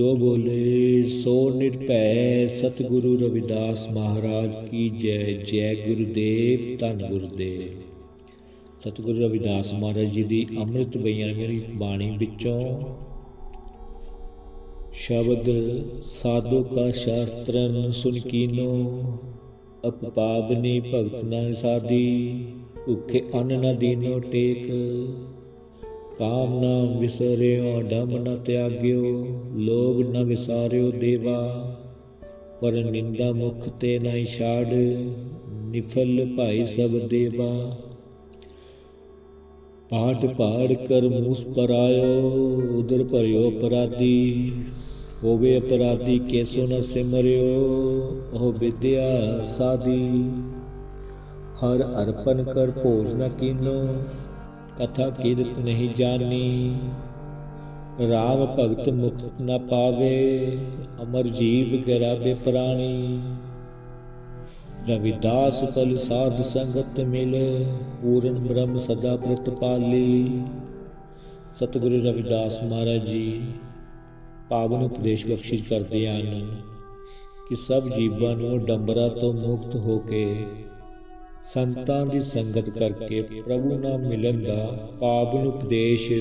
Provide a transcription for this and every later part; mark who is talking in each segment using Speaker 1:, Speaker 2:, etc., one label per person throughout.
Speaker 1: ਜੋ ਬੋਲੇ, ਸੋ ਨਿਰਭੈ ਸਤਿਗੁਰੂ ਰਵਿਦਾਸ ਮਹਾਰਾਜ ਕੀ ਜੈ ਜੈ ਗੁਰਦੇਵ ਧੰਨ ਗੁਰਦੇਵ। ਸਤਿਗੁਰੂ ਰਵਿਦਾਸ ਮਹਾਰਾਜ ਜੀ ਦੀ ਅੰਮ੍ਰਿਤ ਬਈਆਂ ਮੇਰੀ ਬਾਣੀ ਵਿੱਚੋਂ ਸ਼ਬਦ ਸਾਧੂ ਕਾ ਸ਼ਾਸਤਰਨ ਸੁਨ ਕੀਨੋ, ਅਪਪਾਵਨੀ ਭਗਤ ਨ ਸਾਦੀ ਭੁਖੇ ਅੰਨ ਨਾ ਦੀਨੋ ਟੇਕ। ਕਾਮ ਨਾ ਵਿਸਰਿਓ, ਡਮ ਨਾ ਤਿਆਗਿਓ, ਲੋਭ ਨਾ ਵਿਸਾਰਿਓ ਦੇਵਾ। ਪਰ ਨਿੰਦਾ ਮੁਖ ਤੇ ਨਾ ਛਾੜ, ਨਿਫਲ ਭਾਈ ਸਭ ਦੇਵਾ। ਪਾਠ ਪਾੜ ਕਰ ਮੂਸ ਪਰਾਇਓ ਉਦਰ ਭਰਿਓ ਅਪਰਾਧੀ। ਹੋਵੇ ਅਪਰਾਧੀ ਕੇਸੋ ਨ ਸਿਮਰਿਓ, ਉਹ ਵਿਦਿਆ ਸਾਦੀ ਹਰ ਅਰਪਣ ਕਰ ਭੋਜ ਨ ਕੀਨੋ ਕਥਾ ਕੀਰਤ ਨਹੀਂ ਜਾਣੀ। ਰਾਮ ਭਗਤ ਮੁਕਤ ਨਾ ਪਾਵੇ, ਅਮਰ ਜੀਵ ਗਰਾਬੇ ਪ੍ਰਾਣੀ। ਰਵਿਦਾਸ ਪਲ ਸਾਧ ਸੰਗਤ ਮਿਲ, ਪੂਰਨ ਬ੍ਰਹਮ ਸਦਾ ਪ੍ਰਤਪਾਲੀ ਸਤਿਗੁਰੂ ਰਵਿਦਾਸ ਮਹਾਰਾਜ ਜੀ, ਪਾਵਨ ਉਪਦੇਸ਼ ਬਖਸ਼ਿਸ਼ ਕਰਦੇ ਹਨ ਕਿ ਸਭ ਜੀਵਾਂ ਨੂੰ ਡੰਬਰਾ ਤੋਂ ਮੁਕਤ ਹੋ ਕੇ ਸੰਤਾਂ ਦੀ ਸੰਗਤ ਕਰਕੇ ਪ੍ਰਭੂ ਨਾਲ ਮਿਲਣ ਦਾ ਪਾਵਨ ਉਪਦੇਸ਼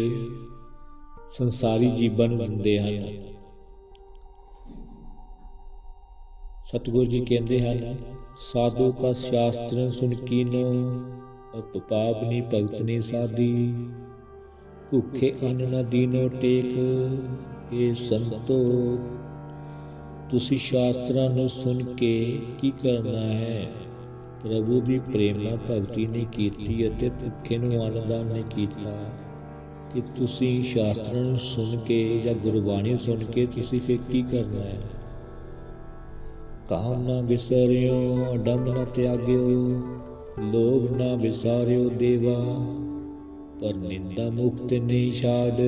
Speaker 1: ਸੰਸਾਰੀ ਜੀਵਨ ਨੂੰ ਹਨ। ਸਤਿਗੁਰੂ ਜੀ ਕਹਿੰਦੇ ਹਨ, ਸਾਧੂ ਕਾ ਸ਼ਾਸਤਰ ਸੁਨ ਕੀਨੋ ਅਪ ਪਾਪਨੀ ਭਗਤ ਨੇ ਸਾਦੀ ਭੁੱਖੇ ਅੰਨ ਨ ਦੀਨੋ ਟੇਕ, ਇਹ ਸੰਤੋ। ਤੁਸੀਂ ਸ਼ਾਸਤਰਾਂ ਨੂੰ ਸੁਣ ਕੇ ਕੀ ਕਰਨਾ ਹੈ? ਪ੍ਰਭੂ ਦੀ ਪ੍ਰੇਮਾ ਭਗਤੀ ਨੇ ਕੀਤੀ ਅਤੇ ਭੁੱਖੇ ਨੂੰ ਅੰਨਦਾਨ ਨੇ ਕੀਤਾ। ਕਿ ਤੁਸੀਂ ਸ਼ਾਸਤਰਾਂ ਨੂੰ ਸੁਣ ਕੇ ਜਾਂ ਗੁਰਬਾਣੀ ਸੁਣ ਕੇ ਤੁਸੀਂ ਫਿਰ ਕੀ ਕਰਨਾ ਹੈ? ਕਾਮ ਨਾ ਵਿਸਰਿਓ ਅਡੰਬ ਨਾ ਤਿਆਗਿਓ, ਲੋਭ ਨਾ ਵਿਸਾਰਿਓ ਦੇਵਾ। ਪਰ ਨਿੰਦਾ ਮੁਕਤ ਨਹੀਂ ਛਾੜ,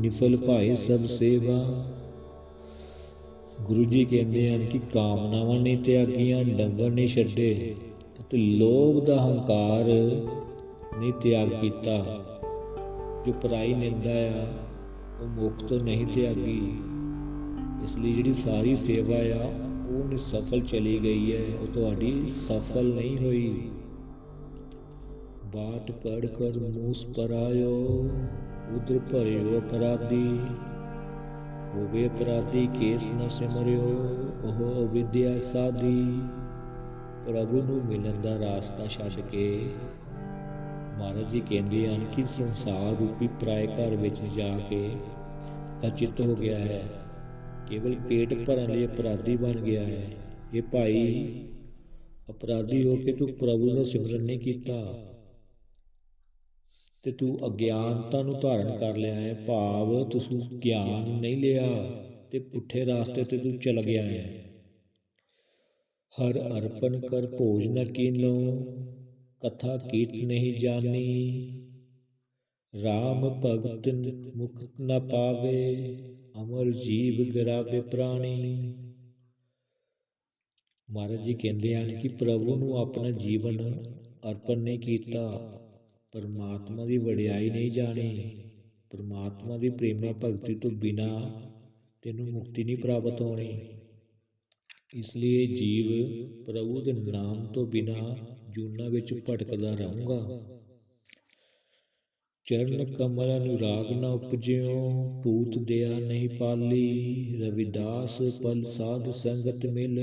Speaker 1: ਨਿਫਲ ਭਾਏ ਸਭ ਸੇਵਾ। ਗੁਰੂ ਜੀ ਕਹਿੰਦੇ ਹਨ ਕਿ ਕਾਮਨਾਵਾਂ ਨਹੀਂ ਤਿਆਗੀਆਂ ਡੰਬਰ ਨਹੀਂ ਛੱਡੇ। ਤੇ ਲੋਭ ਦਾ ਹੰਕਾਰ ਨਹੀਂ ਤਿਆਗ ਕੀਤਾ। ਜੋ ਪਰਾਈ ਨਿੰਦਾ ਆ, ਉਹ ਮੁਕਤ ਤੋਂ ਨਹੀਂ ਤਿਆਗੀ। ਇਸ ਲਈ ਜਿਹੜੀ ਸਾਰੀ ਸੇਵਾ ਆ, ਉਹ ਨਹੀਂ ਸਫਲ ਚਲੀ ਗਈ ਹੈ। ਉਹ ਤੁਹਾਡੀ ਸਫਲ ਨਹੀਂ ਹੋਈ। ਬਾਟ ਪੜ ਕਰ ਮੂਸ ਪਰਾਇਓ ਉਦਰ ਭਰਿਓ ਅਪਰਾਧੀ। ਹੋਵੇ ਅਪਰਾਧੀ ਕੇਸ ਨ ਸਿਮਰਿਓ, ਉਹ ਵਿਦਿਆ ਸਾਧੀ। ਪ੍ਰਭੂ ਨੂੰ ਮਿਲਣ ਦਾ ਰਾਸਤਾ ਛੱਡ ਕੇ ਮਹਾਰਾਜ ਜੀ ਕਹਿੰਦੇ ਹਨ ਕਿ ਸੰਸਾਰ ਰੂਪੀ ਪ੍ਰਾਇ ਘਰ ਵਿੱਚ ਜਾ ਕੇ ਅਚਿਤ ਹੋ ਗਿਆ ਹੈ। ਕੇਵਲ ਪੇਟ ਭਰਨ ਲਈ ਅਪਰਾਧੀ ਬਣ ਗਿਆ ਹੈ। ਇਹ ਭਾਈ, ਅਪਰਾਧੀ ਹੋ ਕੇ ਤੂੰ ਪ੍ਰਭੂ ਦਾ ਸਿਮਰਨ ਨਹੀਂ ਕੀਤਾ। ਤੇ ਤੂੰ ਅਗਿਆਨਤਾ ਨੂੰ ਧਾਰਨ ਕਰ ਲਿਆ ਹੈ। ਭਾਵ ਤੁਸੀਂ ਗਿਆਨ ਨਹੀਂ ਲਿਆ ਤੇ ਪੁੱਠੇ ਰਾਸਤੇ ਤੇ ਤੂੰ ਚਲ ਗਿਆ ਹੈ। ਹਰ ਅਰਪਣ ਕਰ ਭੋਜ ਨ ਕੀਨੋ, ਕਥਾ ਕੀਰਤ ਨਹੀਂ ਜਾਣੀ। RAM ਭਗਤ ਮੁਕਤ ਨ ਪਾਵੇ, ਅਮਰ ਜੀਵ ਗਰਾਵੇ ਪ੍ਰਾਣੀ। ਮਹਾਰਾਜ ਜੀ ਕਹਿੰਦੇ ਹਨ ਕਿ ਪ੍ਰਭੂ ਨੂੰ ਆਪਣਾ ਜੀਵਨ ਅਰਪਣ ਨਹੀਂ ਕੀਤਾ। ਪਰਮਾਤਮਾ ਦੀ ਵਡਿਆਈ ਨਹੀਂ ਜਾਣੀ, ਪਰਮਾਤਮਾ ਦੀ ਪ੍ਰੇਮਾ ਭਗਤੀ ਤੋਂ ਬਿਨਾ ਤੈਨੂੰ ਮੁਕਤੀ ਨਹੀਂ ਪ੍ਰਾਪਤ ਹੋਣੀ। ਇਸ ਲਈ ਜੀਵ ਪ੍ਰਭੂ ਦੇ ਨਾਮ ਤੋਂ ਬਿਨਾ ਜੂਨਾ ਵਿੱਚ ਭਟਕਦਾ ਰਹੂੰਗਾ। ਚਰਨ ਕਮਲ ਅਨੁਰਾਗ ਨਾ ਉਪਜਿਓ ਭੂਤ ਦਿਆ ਨਹੀਂ ਪਾਲੀ, ਰਵਿਦਾਸ ਪਲ ਸਾਧ ਸੰਗਤ ਮਿਲ,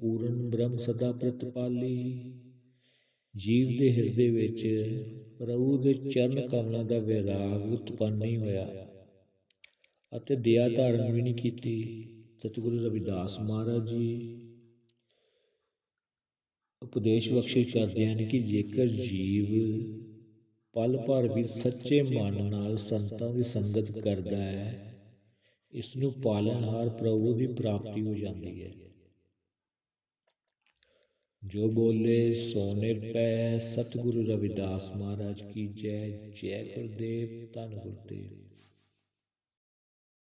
Speaker 1: ਪੂਰਨ ਬ੍ਰਹਮ ਸਦਾ ਪ੍ਰਤਪਾਲੀ। ਜੀਵ ਦੇ ਹਿਰਦੇ ਵਿੱਚ ਪ੍ਰਭੂ ਦੇ ਚਰਨ ਕਮਲਾਂ ਦਾ ਵਿਰਾਗ ਉਤਪੰਨ ਨਹੀਂ ਹੋਇਆ ਅਤੇ ਦਇਆ ਧਾਰਨ ਵੀ ਨਹੀਂ ਕੀਤੀ। ਸਤਿਗੁਰੂ ਰਵਿਦਾਸ ਮਹਾਰਾਜ ਜੀ ਉਪਦੇਸ਼ ਬਖਸ਼ਿਸ਼ ਕਰਦੇ ਹਨ ਕਿ ਜੇਕਰ ਜੀਵ ਪਲ ਭਰ ਵੀ ਸੱਚੇ ਮਨ ਨਾਲ ਸੰਤਾਂ ਦੀ ਸੰਗਤ ਕਰਦਾ ਹੈ ਇਸ ਨੂੰ ਪਾਲਣਹਾਰ ਪ੍ਰਭੂ ਦੀ ਪ੍ਰਾਪਤੀ ਹੋ ਜਾਂਦੀ ਹੈ। ਜੋ ਬੋਲੇ ਸੋ ਨਿਰਭੈ ਸਤਿਗੁਰੂ ਰਵਿਦਾਸ ਮਹਾਰਾਜ ਕੀ ਜੈ ਜੈ ਗੁਰਦੇਵ ਧੰਨ ਗੁਰਦੇਵ।